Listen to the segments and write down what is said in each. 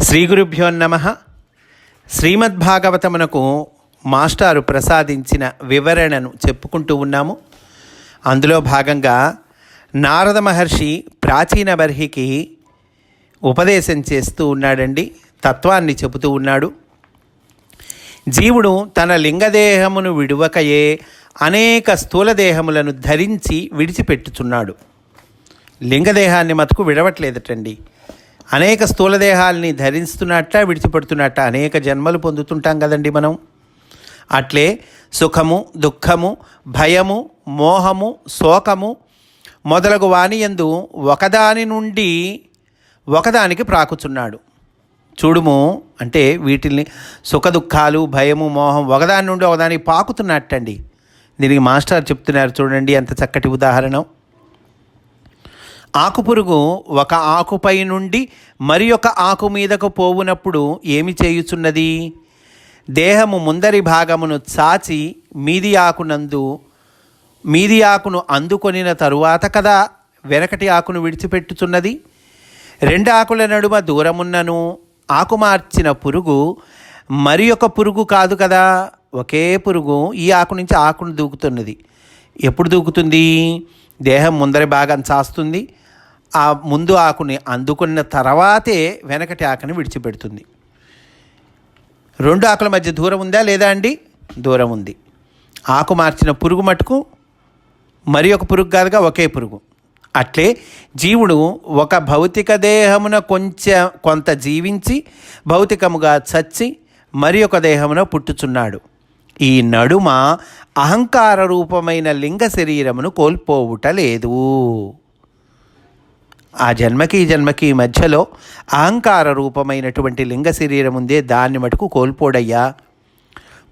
శ్రీ గురుభ్యో నమ. శ్రీమద్భాగవతమునకు మాస్టారు ప్రసాదించిన వివరణను చెప్పుకుంటూ ఉన్నాము. అందులో భాగంగా నారద మహర్షి ప్రాచీన బర్హికి ఉపదేశం చేస్తూ ఉన్నాడండి. తత్వాన్ని చెబుతూ ఉన్నాడు. జీవుడు తన లింగదేహమును విడువకయే అనేక స్థూలదేహములను ధరించి విడిచిపెట్టుచున్నాడు. లింగదేహాన్ని మతుకు విడవట్లేదటండి. అనేక స్థూలదేహాల్ని ధరిస్తున్నట్ట విడిచిపెడుతున్నట్ట అనేక జన్మలు పొందుతుంటాం కదండి మనం. అట్లే సుఖము దుఃఖము భయము మోహము శోకము మొదలగు వానియందు ఒకదాని నుండి ఒకదానికి ప్రాకుచున్నాడు. చూడుము అంటే వీటిని సుఖ దుఃఖాలు భయము మోహం ఒకదాని నుండి ఒకదానికి పాకుతున్నట్టండి. దీనికి మాస్టర్ చెప్తున్నారు చూడండి ఎంత చక్కటి ఉదాహరణ. ఆకుపురుగు ఒక ఆకుపై నుండి మరి ఒక ఆకు మీదకు పోవునప్పుడు ఏమి చేయుచున్నది? దేహము ముందరి భాగమును చాచి మీది ఆకునందు మీది ఆకును అందుకొనిన తరువాత కదా వెనకటి ఆకును విడిచిపెట్టుచున్నది? రెండు ఆకుల నడుమ దూరమున్నను ఆకు మార్చిన పురుగు మరి ఒక పురుగు కాదు కదా? ఒకే పురుగు ఈ ఆకు నుంచి ఆకును దూకుతున్నది. ఎప్పుడు దూకుతుంది? దేహం ముందరి భాగం చాస్తుంది. ఆ ముందు ఆకుని అందుకున్న తర్వాతే వెనకటి ఆకుని విడిచిపెడుతుంది. రెండు ఆకుల మధ్య దూరం ఉందా లేదా అండి? దూరం ఉంది. ఆకు మార్చిన పురుగు మటుకు మరి ఒక పురుగు కాదుగా ఒకే పురుగు. అట్లే జీవుడు ఒక భౌతిక దేహమున కొంచెం కొంత జీవించి భౌతికముగా చచ్చి మరి ఒక దేహమున పుట్టుచున్నాడు. ఈ నడుమ అహంకార రూపమైన లింగ శరీరమును కోల్పోవుట లేదు. ఆ జన్మకి ఈ జన్మకి మధ్యలో అహంకార రూపమైనటువంటి లింగ శరీరం ఉందే దాన్ని మటుకు కోల్పోడయ్యా.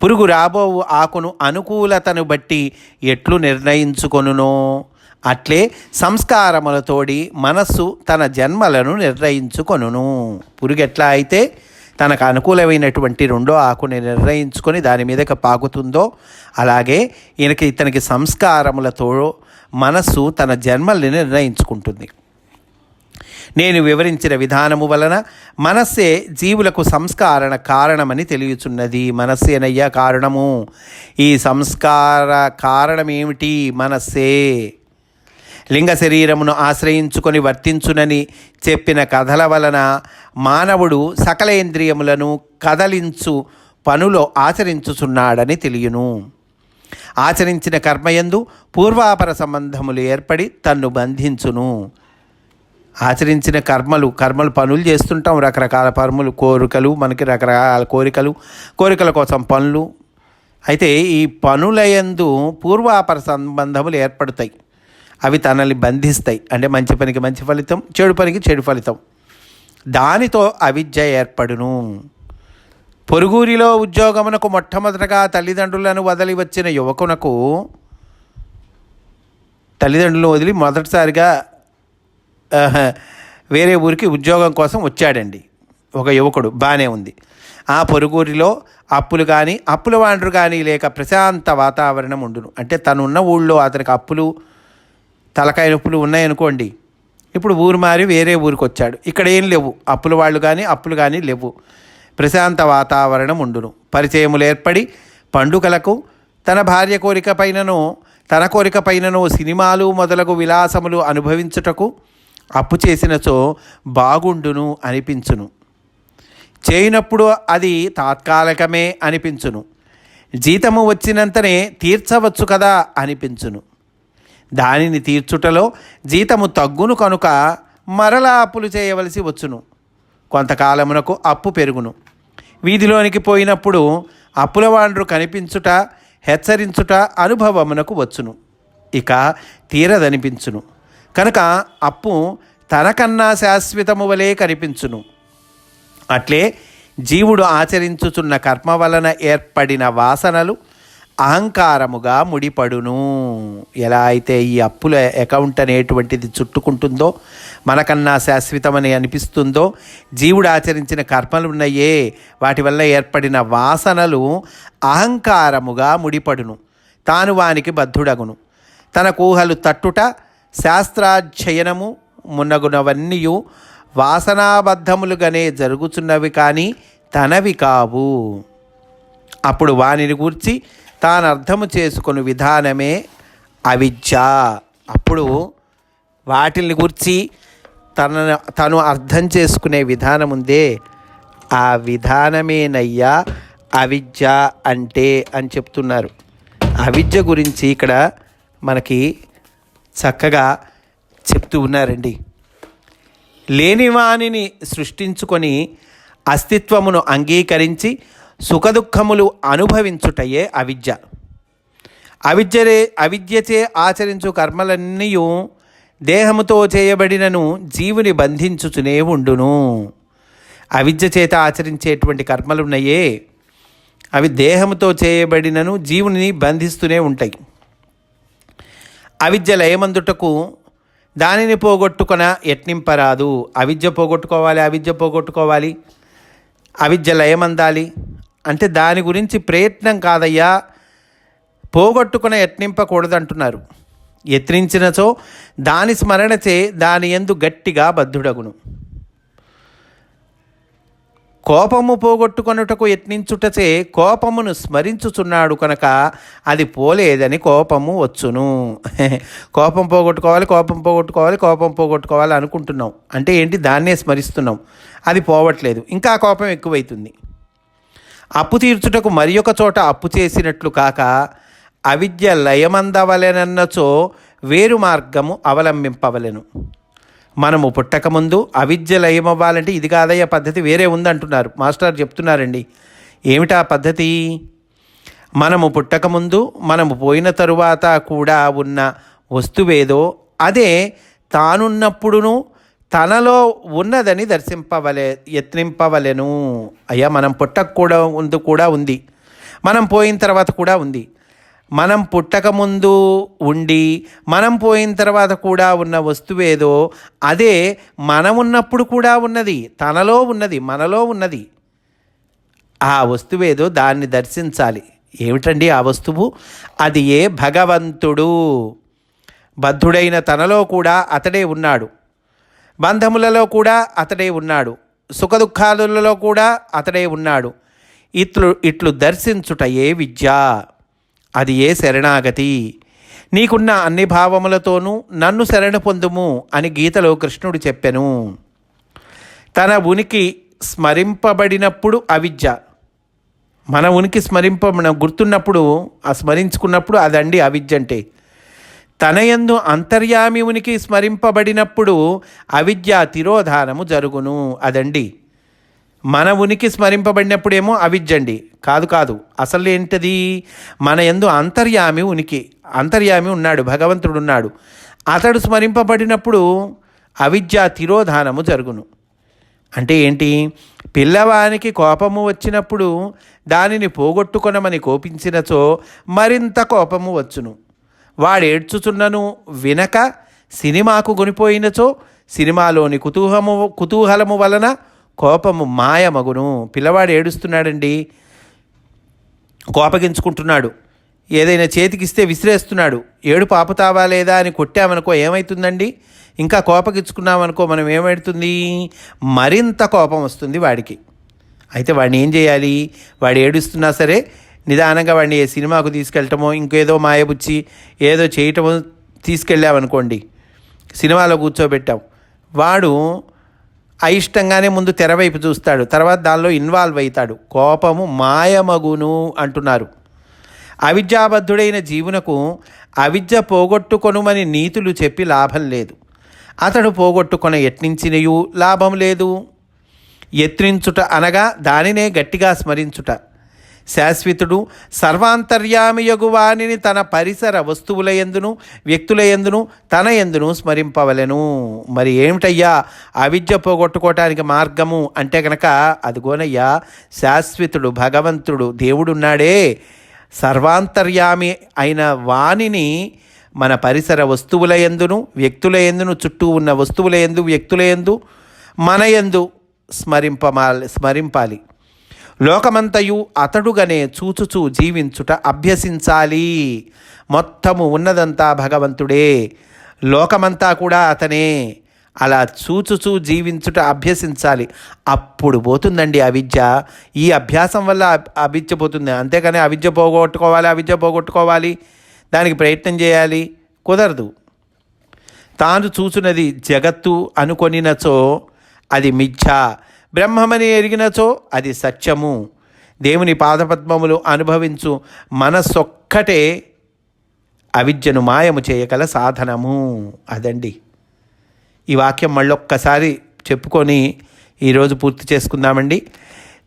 పురుగు రాబో ఆకును అనుకూలతను బట్టి ఎట్లు నిర్ణయించుకొనునో? అట్లే సంస్కారములతోడి మనస్సు తన జన్మలను నిర్ణయించుకొనును. పురుగు ఎట్లా అయితే తనకు అనుకూలమైనటువంటి రెండో ఆకుని నిర్ణయించుకొని దాని మీదకి పాకుతుందో అలాగే ఈయనకి ఇతనికి సంస్కారములతో మనస్సు తన జన్మల్ని నిర్ణయించుకుంటుంది. నేను వివరించిన విధానము వలన మనస్సే జీవులకు సంస్కారణ కారణమని తెలియచున్నది. మనస్సేనయ్యా కారణము. ఈ సంస్కార కారణమేమిటి? మనస్సే. లింగ శరీరమును ఆశ్రయించుకొని వర్తించునని చెప్పిన కథల వలన మానవుడు సకలేంద్రియములను కదలించు పనులో ఆచరించుచున్నాడని తెలియను. ఆచరించిన కర్మయందు పూర్వాపర సంబంధములు ఏర్పడి తన్ను బంధించును. ఆచరించిన కర్మలు కర్మలు పనులు చేస్తుంటాం. రకరకాల పనులు కోరికలు మనకి రకరకాల కోరికలు కోరికల కోసం పనులు. అయితే ఈ పనులయందు పూర్వాపర సంబంధములు ఏర్పడతాయి. అవి తనల్ని బంధిస్తాయి. అంటే మంచి పనికి మంచి ఫలితం చెడు పనికి చెడు ఫలితం. దానితో అవిద్య ఏర్పడును. పొరుగురిలో ఉద్యోగమునకు మొట్టమొదటగా తల్లిదండ్రులను వదిలి వచ్చిన యువకునకు తల్లిదండ్రులను వదిలి మొదటిసారిగా వేరే ఊరికి ఉద్యోగం కోసం వచ్చాడండి. ఒక యువకుడు బాగానే ఉంది. ఆ పొరుగురిలో అప్పులు కానీ అప్పుల వాండ్రు కానీ లేక ప్రశాంత వాతావరణం ఉండును. అంటే తను ఉన్న ఊళ్ళో అతనికి అప్పులు తలకాయ నొప్పులు ఉన్నాయనుకోండి. ఇప్పుడు ఊరు మారి వేరే ఊరికి వచ్చాడు ఇక్కడ ఏం లేవు. అప్పుల వాళ్ళు కానీ అప్పులు కానీ లేవు. ప్రశాంత వాతావరణం ఉండును. పరిచయములు ఏర్పడి పండుగలకు తన భార్య కోరిక పైనను తన కోరిక పైనను సినిమాలు మొదలగు విలాసములు అనుభవించుటకు అప్పు చేసినచో బాగుండును అనిపించును. చేయనప్పుడు అది తాత్కాలికమే అనిపించును. జీతము వచ్చినంతనే తీర్చవచ్చు కదా అనిపించును. దానిని తీర్చుటలో జీతము తగ్గును కనుక మరలా అప్పులు చేయవలసి వచ్చును. కొంతకాలమునకు అప్పు పెరుగును. వీధిలోనికి పోయినప్పుడు అప్పుల వాండ్రు కనిపించుట హెచ్చరించుట అనుభవమునకు వచ్చును. ఇక తీరదనిపించును. కనుక అప్పు తనకన్నా శాశ్వతము వలె కనిపించును. అట్లే జీవుడు ఆచరించుచున్న కర్మ వలన ఏర్పడిన వాసనలు అహంకారముగా ముడిపడును. ఎలా అయితే ఈ అప్పుల అకౌంట్ అనేటువంటిది చుట్టుకుంటుందో మనకన్నా శాశ్వతమని అనిపిస్తుందో జీవుడు ఆచరించిన కర్మలు ఉన్నాయే వాటి వల్ల ఏర్పడిన వాసనలు అహంకారముగా ముడిపడును. తాను వానికి బద్ధుడగును. తన కూహలు తట్టుట శాస్త్రాధ్యయనము మున్నగునవన్నీయు వాసనాబద్ధములుగానే జరుగుతున్నవి కానీ తనవి కావు. అప్పుడు వానిని గూర్చి తాను అర్థము చేసుకుని విధానమే అవిద్య. అప్పుడు వాటిని గురించి తన తను అర్థం చేసుకునే విధానం ఉందే ఆ విధానమేనయ్యా అవిద్య అంటే అని చెప్తున్నారు. అవిద్య గురించి ఇక్కడ మనకి చక్కగా చెప్తూ ఉన్నారండి. లేనివాణిని సృష్టించుకొని అస్తిత్వమును అంగీకరించి సుఖదుఖములు అనుభవించుటయే అవిద్య. అవిద్యరే అవిద్యచే ఆచరించు కర్మలన్నీ దేహముతో చేయబడినను జీవుని బంధించుచునే ఉండును. అవిద్య చేత ఆచరించేటువంటి కర్మలున్నాయే. అవి దేహముతో చేయబడినను జీవుని బంధిస్తూనే ఉంటాయి. అవిద్య లయమందుటకు దానిని పోగొట్టుకున యత్నింపరాదు. అవిద్య పోగొట్టుకోవాలి అవిద్య పోగొట్టుకోవాలి. అవిద్య లయమందాలి. అంటే దాని గురించి ప్రయత్నం కాదయ్యా. పోగొట్టుకున యత్నింపకూడదంటున్నారు. యత్నించినచో దాని స్మరణచే దాని ఎందు గట్టిగా బద్ధుడగును. కోపము పోగొట్టుకొనుటకు యత్నించుటచే కోపమును స్మరించుచున్నాడు కనుక అది పోలేదని కోపము వచ్చును. కోపం పోగొట్టుకోవాలి కోపం పోగొట్టుకోవాలి కోపం పోగొట్టుకోవాలి అనుకుంటున్నాం. అంటే ఏంటి? దాన్నే స్మరిస్తున్నాం. అది పోవట్లేదు. ఇంకా కోపం ఎక్కువైతుంది. అప్పు తీర్చుటకు మరి ఒక చోట అప్పు చేసినట్లు కాక అవిద్య లయమందవలెనన్నచో వేరు మార్గము అవలంబింపవలెను. మనము పుట్టకముందు అవిద్య లయమవ్వాలంటే ఇది కాదయ్య పద్ధతి వేరే ఉందంటున్నారు. మాస్టర్ చెప్తున్నారండి. ఏమిటా పద్ధతి? మనము పుట్టకముందు మనము పోయిన తరువాత కూడా ఉన్న వస్తువేదో అదే తానున్నప్పుడును తనలో ఉన్నదని దర్శింపవలే యత్నింపవలెను. అయ్యా మనం పుట్టక కూడా ఉంది కూడా ఉంది. మనం పోయిన తర్వాత కూడా ఉంది. మనం పుట్టకముందు ఉండి మనం పోయిన తర్వాత కూడా ఉన్న వస్తువేదో అదే మనం ఉన్నప్పుడు కూడా ఉన్నది తనలో ఉన్నది మనలో ఉన్నది. ఆ వస్తువేదో దాన్ని దర్శించాలి. ఏమిటండి ఆ వస్తువు? అది ఏ భగవంతుడు? బద్ధుడైన తనలో కూడా అతడే ఉన్నాడు. బంధములలో కూడా అతడే ఉన్నాడు. సుఖదుఖాదులలో కూడా అతడే ఉన్నాడు. ఇట్లు ఇట్లు దర్శించుట ఏ విద్య? అది ఏ శరణాగతి? నీకున్న అన్ని భావములతోనూ నన్ను శరణ పొందుము అని గీతలో కృష్ణుడు చెప్పెను. తన ఉనికి స్మరింపబడినప్పుడు అవిద్య. మన ఉనికి స్మరింప గుర్తున్నప్పుడు ఆ స్మరించుకున్నప్పుడు అదండి అవిద్య అంటే తన యందు అంతర్యామి ఉనికి స్మరింపబడినప్పుడు అవిద్య తిరోధానము జరుగును అదండి. మన ఉనికి స్మరింపబడినప్పుడేమో అవిద్యండి కాదు కాదు. అసలు ఏంటది? మన ఎందు అంతర్యామి ఉనికి. అంతర్యామి ఉన్నాడు భగవంతుడు ఉన్నాడు అతడు స్మరింపబడినప్పుడు అవిద్య తిరోధానము జరుగును. అంటే ఏంటి? పిల్లవానికి కోపము వచ్చినప్పుడు దానిని పోగొట్టుకొనమని కోపించినచో మరింత కోపము వచ్చును. వాడు ఏడ్చుచున్నను వినక సినిమాకు కొనిపోయినచో సినిమాలోని కుతూహము కుతూహలము వలన కోపము మాయమగును పిల్లవాడు ఏడుస్తున్నాడండి. కోపగించుకుంటున్నాడు. ఏదైనా చేతికిస్తే విసిరేస్తున్నాడు. ఏడు పాపుతావా లేదా అని కొట్టామనుకో ఏమవుతుందండి ఇంకా కోపగించుకున్నామనుకో మనం ఏమవుతుంది? మరింత కోపం వస్తుంది వాడికి. అయితే వాడిని ఏం చేయాలి? వాడు ఏడుస్తున్నా సరే నిదానంగా వాడిని ఏ సినిమాకు తీసుకెళ్ళటమో ఇంకేదో మాయబుచ్చి ఏదో చేయటమో తీసుకెళ్ళామనుకోండి సినిమాలో కూర్చోబెట్టాం. వాడు అయిష్టంగానే ముందు తెరవైపు చూస్తాడు. తర్వాత దానిలో ఇన్వాల్వ్ అవుతాడు. కోపము మాయమగును అంటున్నారు. అవిద్యాబద్ధుడైన జీవునకు అవిద్య పోగొట్టుకొనుమని నీతులు చెప్పి లాభం లేదు. అతడు పోగొట్టుకొన యత్నించినయు లాభం లేదు. యత్నించుట అనగా దానినే గట్టిగా స్మరించుట. శాశ్వతుడు సర్వాంతర్యామియగువానిని తన పరిసర వస్తువుల ఎందును వ్యక్తుల ఎందును తన ఎందును స్మరింపవలెను. మరి ఏమిటయ్యా? అవిద్య పోగొట్టుకోవటానికి మార్గము అంటే కనుక అదిగోనయ్యా శాశ్వతుడు భగవంతుడు దేవుడున్నాడే. సర్వాంతర్యామి అయిన వాణిని మన పరిసర వస్తువుల ఎందును వ్యక్తుల ఎందును చుట్టూ ఉన్న వస్తువుల ఎందు వ్యక్తుల ఎందు మన ఎందు స్మరింపమాలి స్మరింపాలి. లోకమంతయు అతడుగనే చూచుచూ జీవించుట అభ్యసించాలి. మొత్తము ఉన్నదంతా భగవంతుడే. లోకమంతా కూడా అతనే. అలా చూచుచూ జీవించుట అభ్యసించాలి. అప్పుడు పోతుందండి అవిద్య. ఈ అభ్యాసం వల్ల అవిద్య పోతుంది. అంతేకాని అవిద్య పోగొట్టుకోవాలి అవిద్య పోగొట్టుకోవాలి. దానికి ప్రయత్నం చేయాలి. కుదరదు. తాను చూచున్నది జగత్తు అనుకొనినచో అది మిథ్య. బ్రహ్మమని ఎరిగినచో అది సత్యము. దేవుని పాదపద్మములు అనుభవించు మనసొక్కటే అవిద్యను మాయము చేయగల సాధనము. అదండి. ఈ వాక్యం మళ్ళొక్కసారి చెప్పుకొని ఈరోజు పూర్తి చేసుకుందామండి.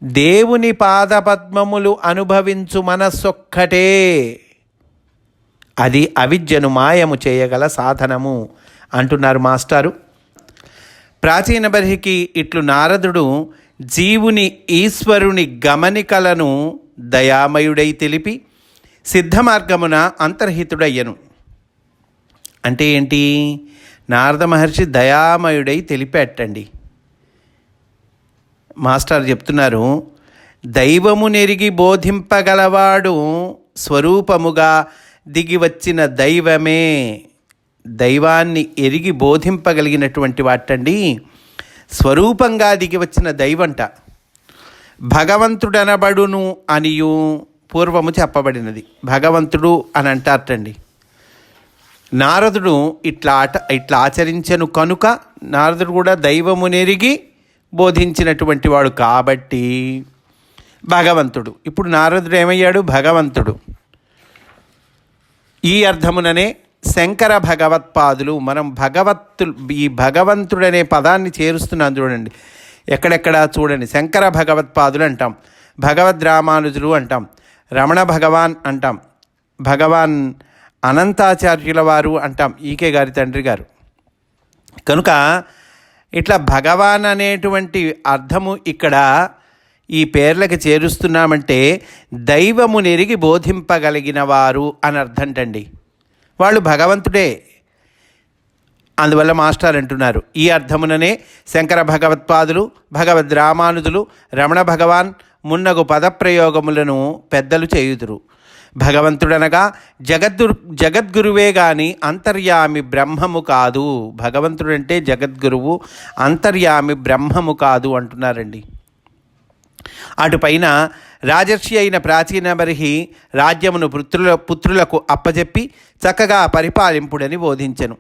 దేవుని పాదపద్మములు అనుభవించు మనస్సొక్కటే అది అవిద్యను మాయము చేయగల సాధనము అంటున్నారు మాస్టారు. ప్రాచీన బర్హికి ఇట్లు నారదుడు జీవుని ఈశ్వరుని గమనికలను దయామయుడై తెలిపి సిద్ధ మార్గమున అంతర్హితుడయ్యను. అంటే ఏంటి? నారద మహర్షి దయామయుడై తెలిపేటండి మాస్టర్ చెప్తున్నారు దైవము నెరిగి బోధింపగలవాడు స్వరూపముగా దిగి వచ్చిన దైవమే. దైవాన్ని ఎరిగి బోధింపగలిగినటువంటి వాటండి. స్వరూపంగా దిగి వచ్చిన దైవంట. భగవంతుడనబడును అనియు పూర్వము చెప్పబడినది. భగవంతుడు అని అంటారటండి నారదుడు ఇట్లా ఆట ఇట్లా ఆచరించను కనుక నారదుడు కూడా దైవము నెరిగి బోధించినటువంటి వాడు కాబట్టి భగవంతుడు. ఇప్పుడు నారదుడు ఏమయ్యాడు? భగవంతుడు. ఈ అర్థముననే శంకర భగవత్పాదులు మనం భగవత్తు ఈ భగవంతుడనే పదాన్ని చేరుస్తున్నాం చూడండి. ఎక్కడెక్కడ చూడండి. శంకర భగవత్పాదులు అంటాం. భగవద్ రామానుజులు అంటాం. రమణ భగవాన్ అంటాం. భగవాన్ అనంతాచార్యుల వారు అంటాం. ఈకే గారి తండ్రి గారు. కనుక ఇట్లా భగవాన్ అనేటువంటి అర్థము ఇక్కడ ఈ పేర్లకి చేరుస్తున్నామంటే దైవము నెరిగి బోధింపగలిగిన వారు అని అర్థంటండి. వాళ్ళు భగవంతుడే. అందువల్ల మాస్టర్ అంటున్నారు. ఈ అర్థముననే శంకర భగవత్పాదులు భగవద్ రామానుజులు రమణ భగవాన్ మున్నగు పదప్రయోగములను పెద్దలు చేయుదురు. భగవంతుడనగా జగద్గురు జగద్గురువే గాని అంతర్యామి బ్రహ్మము కాదు. భగవంతుడంటే జగద్గురువు అంతర్యామి బ్రహ్మము కాదు అంటున్నారండి. అటుపైన రాజర్షి అయిన ప్రాచీన మరిహి రాజ్యమును పుత్రుల పుత్రులకు అప్పజెప్పి చక్కగా పరిపాలింపుడని బోధించెను.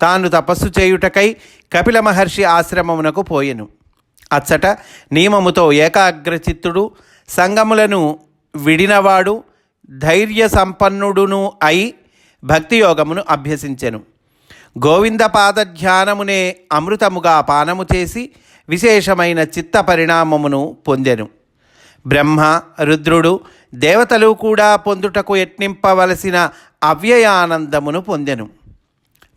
తాను తపస్సు చేయుటకై కపిల మహర్షి ఆశ్రమమునకు పోయెను. అచ్చట నియమముతో ఏకాగ్రచిత్తుడు సంగములను విడినవాడు ధైర్య సంపన్నుడును అయి భక్తియోగమును అభ్యసించెను. గోవింద పాద ధ్యానమునే అమృతముగా పానము చేసి విశేషమైన చిత్త పరిణామమును పొందెను. బ్రహ్మ రుద్రుడు దేవతలు కూడా పొందుటకు యత్నింపవలసిన అవ్యయానందమును పొందెను.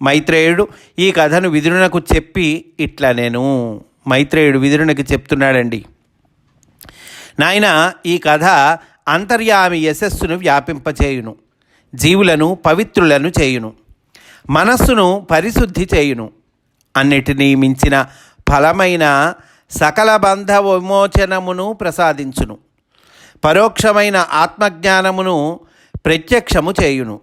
మైత్రేయుడు ఈ కథను విదురునకు చెప్పి ఇట్లా నేను. మైత్రేయుడు విదురునికి చెప్తున్నాడండి. నాయన ఈ కథ అంతర్యామి యశస్సును వ్యాపింపచేయును. జీవులను పవిత్రులను చేయును. మనస్సును పరిశుద్ధి చేయును. అన్నిటినీ మించిన ఫలమైన సకల బంధ విమోచనమును ప్రసాదించును. పరోక్షమైన ఆత్మజ్ఞానమును ప్రత్యక్షము చేయును.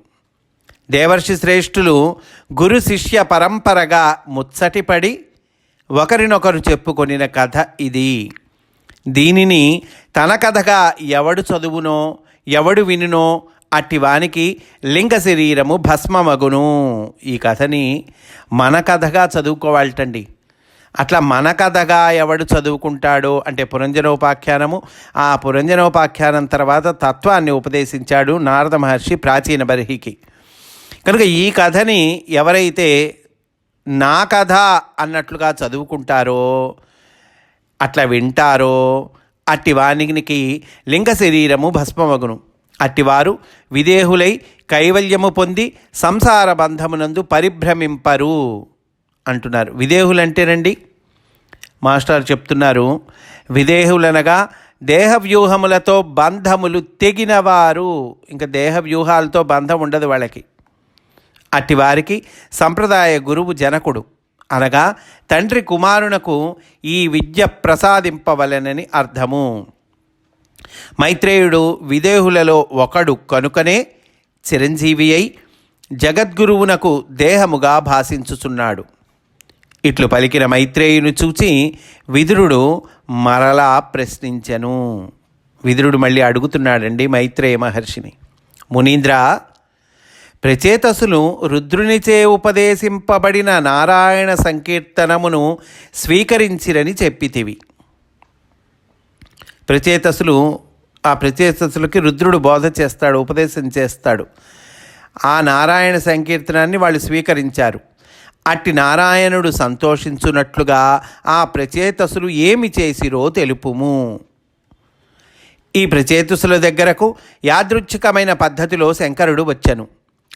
దేవర్షి శ్రేష్ఠులు గురు శిష్య పరంపరగా ముచ్చటిపడి ఒకరినొకరు చెప్పుకొనిన కథ ఇది. దీనిని తన కథగా ఎవడు చదువునో ఎవడు వినునో అట్టి వానికి లింగ శరీరము భస్మమగును. ఈ కథని మన కథగా చదువుకోవాలటండి. అట్లా మన కథగా ఎవడు చదువుకుంటాడో అంటే పురంజనోపాఖ్యానము. ఆ పురంజనోపాఖ్యానం తర్వాత తత్వాన్ని ఉపదేశించాడు నారద మహర్షి ప్రాచీన బర్హికి. కనుక ఈ కథని ఎవరైతే నా కథ అన్నట్లుగా చదువుకుంటారో అట్లా వింటారో అట్టి వానికి లింగ శరీరము భస్మమగును. అట్టివారు విదేహులై కైవల్యము పొంది సంసార బంధమునందు పరిభ్రమింపరు. అంటున్నారు. విదేహులు అంటేనండి మాస్టర్ చెప్తున్నారు విదేహులనగా దేహ వ్యూహములతో బంధములు తెగినవారు. ఇంకా దేహ వ్యూహాలతో బంధం ఉండదు వాళ్ళకి. అట్టి వారికి సంప్రదాయ గురువు జనకుడు. అనగా తండ్రి కుమారునకు ఈ విద్య ప్రసాదింపవలెనని అర్థము. మైత్రేయుడు విదేహులలో ఒకడు కనుకనే చిరంజీవి అయి జగద్గురువునకు దేహముగా భాషించుచున్నాడు. ఇట్లు పలికిన మైత్రేయుని చూచి విదురుడు మరలా ప్రశ్నించెను. విదురుడు మళ్ళీ అడుగుతున్నాడండి మైత్రేయ మహర్షిని. మునీంద్ర ప్రచేతసులు రుద్రునిచే ఉపదేశింపబడిన నారాయణ సంకీర్తనమును స్వీకరించిరని చెప్పితివి. ప్రచేతసులు ఆ ప్రచేతసులకి రుద్రుడు బోధ చేస్తాడు ఉపదేశం చేస్తాడు. ఆ నారాయణ సంకీర్తనాన్ని వాళ్ళు స్వీకరించారు. అట్టి నారాయణుడు సంతోషించున్నట్లుగా ఆ ప్రచేతసులు ఏమి చేసిరో తెలుపుము. ఈ ప్రచేతుసుల దగ్గరకు యాదృచ్ఛికమైన పద్ధతిలో శంకరుడు వచ్చెను.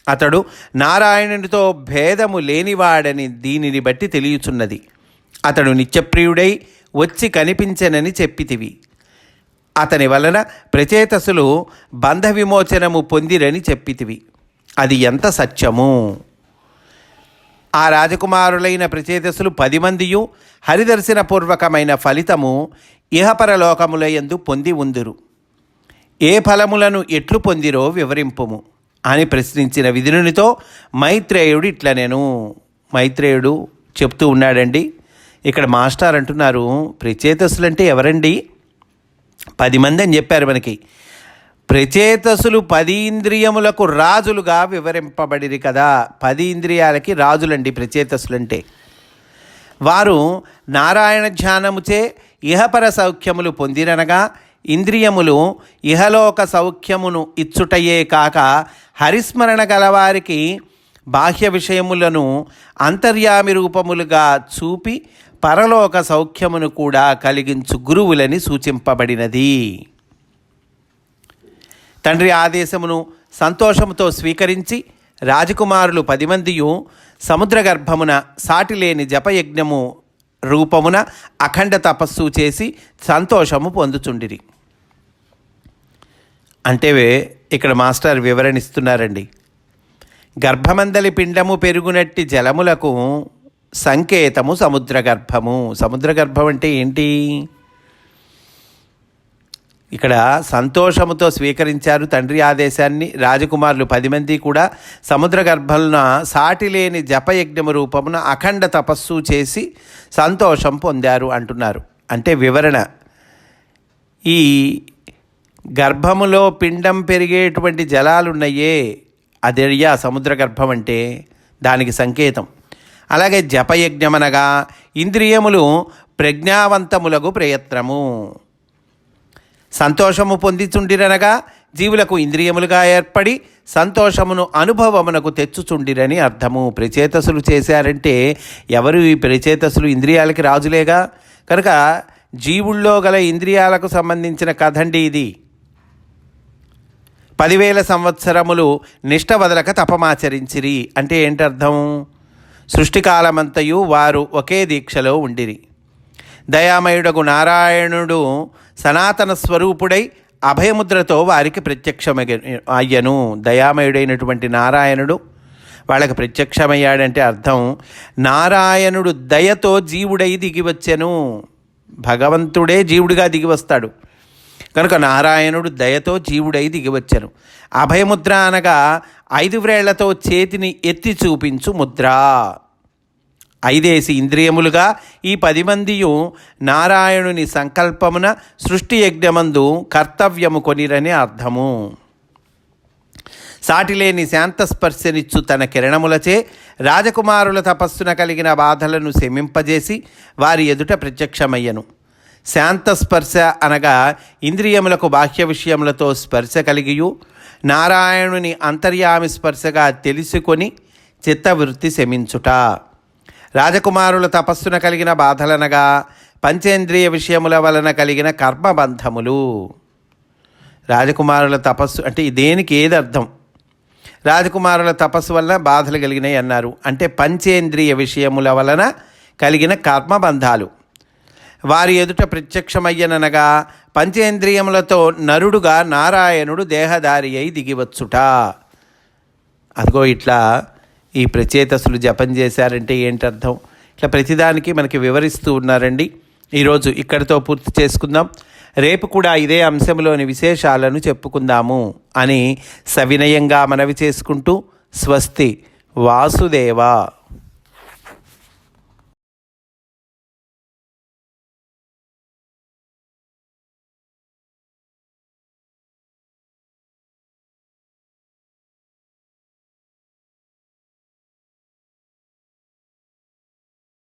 అతడు నారాయణునితో భేదము లేనివాడని దీనిని బట్టి తెలియచున్నది. అతడు నిత్యప్రియుడై వచ్చి కనిపించనని చెప్పితివి. అతని వలన ప్రచేతసులు బంధ విమోచనము పొందిరని చెప్పితివి. అది ఎంత సత్యము? ఆ రాజకుమారులైన ప్రచేతసులు పది మందియు హరిదర్శన పూర్వకమైన ఫలితము ఇహపరలోకముల ఎందు పొంది ఉందురు. ఏ ఫలములను ఎట్లు పొందిరో వివరింపుము అని ప్రశ్నించిన విధునితో మైత్రేయుడు ఇట్లా నేను మైత్రేయుడు చెప్తూ ఉన్నాడండి ఇక్కడ మాస్టర్ అంటున్నారు ప్రచేతసులంటే ఎవరండి? పది మంది అని చెప్పారు మనకి. ప్రచేతసులు పది ఇంద్రియములకు రాజులుగా వివరింపబడిరి కదా. పది ఇంద్రియాలకి రాజులండి ప్రచేతసులంటే వారు నారాయణ ధ్యానముచే ఇహపర సౌఖ్యములు పొందిరనగా ఇంద్రియములు ఇహలోక సౌఖ్యమును ఇచ్చుటయే కాక హరిస్మరణ గలవారికి బాహ్య విషయములను అంతర్యామి రూపములుగా చూపి పరలోక సౌఖ్యమును కూడా కలిగించు గురువులని సూచింపబడినది. తండ్రి ఆదేశమును సంతోషముతో స్వీకరించి రాజకుమారులు పది మందియు సముద్ర గర్భమున సాటిలేని జపయజ్ఞము రూపమున అఖండ తపస్సు చేసి సంతోషము పొందుచుండిరి. అంటే ఇక్కడ మాస్టర్ వివరణిస్తున్నారండి గర్భమందలి పిండము పెరుగునట్టి జలములకు సంకేతము సముద్ర గర్భము. సముద్ర గర్భం అంటే ఏంటి? ఇక్కడ సంతోషముతో స్వీకరించారు తండ్రి ఆదేశాన్ని. రాజకుమారులు పది మంది కూడా సముద్ర గర్భంన సాటి లేని జపయజ్ఞము రూపమున అఖండ తపస్సు చేసి సంతోషం పొందారు అంటున్నారు. అంటే వివరణ. ఈ గర్భములో పిండం పెరిగేటువంటి జలాలున్నాయే. అదెయ్యా సముద్ర గర్భం అంటే దానికి సంకేతం. అలాగే జపయజ్ఞమనగా ఇంద్రియములు ప్రజ్ఞావంతములకు ప్రయత్నము. సంతోషము పొందిచుండిరనగా జీవులకు ఇంద్రియములుగా ఏర్పడి సంతోషమును అనుభవమునకు తెచ్చుచుండిరని అర్థము. ప్రచేతసులు చేశారంటే ఎవరు ఈ ప్రచేతసులు ఇంద్రియాలకి రాజులేగా? కనుక జీవుల్లో గల ఇంద్రియాలకు సంబంధించిన కథండి ఇది. పదివేల సంవత్సరములు నిష్ట వదలక తపమాచరించిరి. అంటే ఏంటి అర్థం సృష్టికాలమంతయు వారు ఒకే దీక్షలో ఉండిరి. దయామయుడగు నారాయణుడు సనాతన స్వరూపుడై అభయముద్రతో వారికి ప్రత్యక్షమగ అయ్యను. దయామయుడైనటువంటి నారాయణుడు. వాళ్ళకి ప్రత్యక్షమయ్యాడంటే అర్థం నారాయణుడు దయతో జీవుడై దిగివచ్చెను భగవంతుడే జీవుడిగా దిగివస్తాడు కనుక నారాయణుడు దయతో జీవుడై దిగివచ్చెను అభయముద్ర అనగా ఐదు వ్రేళ్ళతో చేతిని ఎత్తి చూపించు ముద్ర. ఐదేసి ఇంద్రియములుగా ఈ పది మందియు నారాయణుని సంకల్పమున సృష్టి యజ్ఞమందు కర్తవ్యము కొనిరని అర్థము. సాటిలేని శాంతస్పర్శనిచ్చు తన కిరణములచే రాజకుమారుల తపస్సున కలిగిన బాధలను శమింపజేసి వారి ఎదుట ప్రత్యక్షమయ్యను. శాంతస్పర్శ అనగా ఇంద్రియములకు బాహ్య విషయములతో స్పర్శ కలిగియు నారాయణుని అంతర్యామి స్పర్శగా తెలుసుకొని చిత్తవృత్తి శమించుట. రాజకుమారుల తపస్సున కలిగిన బాధలనగా పంచేంద్రియ విషయముల వలన కలిగిన కర్మబంధములు. రాజకుమారుల తపస్సు అంటే దేనికి ఏది అర్థం? రాజకుమారుల తపస్సు వలన బాధలు కలిగినాయి అన్నారు. అంటే పంచేంద్రియ విషయముల వలన కలిగిన కర్మబంధాలు. వారి ఎదుట ప్రత్యక్షమయ్యననగా పంచేంద్రియములతో నరుడుగా నారాయణుడు దేహదారి అయి దిగివచ్చుట. అదిగో ఇట్లా ఈ ప్రచేతసులు జపం చేశారంటే ఏంటి అర్థం ఇట్లా ప్రతిదానికి మనకి వివరిస్తూ ఉన్నారండి. ఈరోజు ఇక్కడితో పూర్తి చేసుకుందాం. రేపు కూడా ఇదే అంశంలోని విశేషాలను చెప్పుకుందాము అని సవినయంగా మనవి చేసుకుంటూ స్వస్తి వాసుదేవ.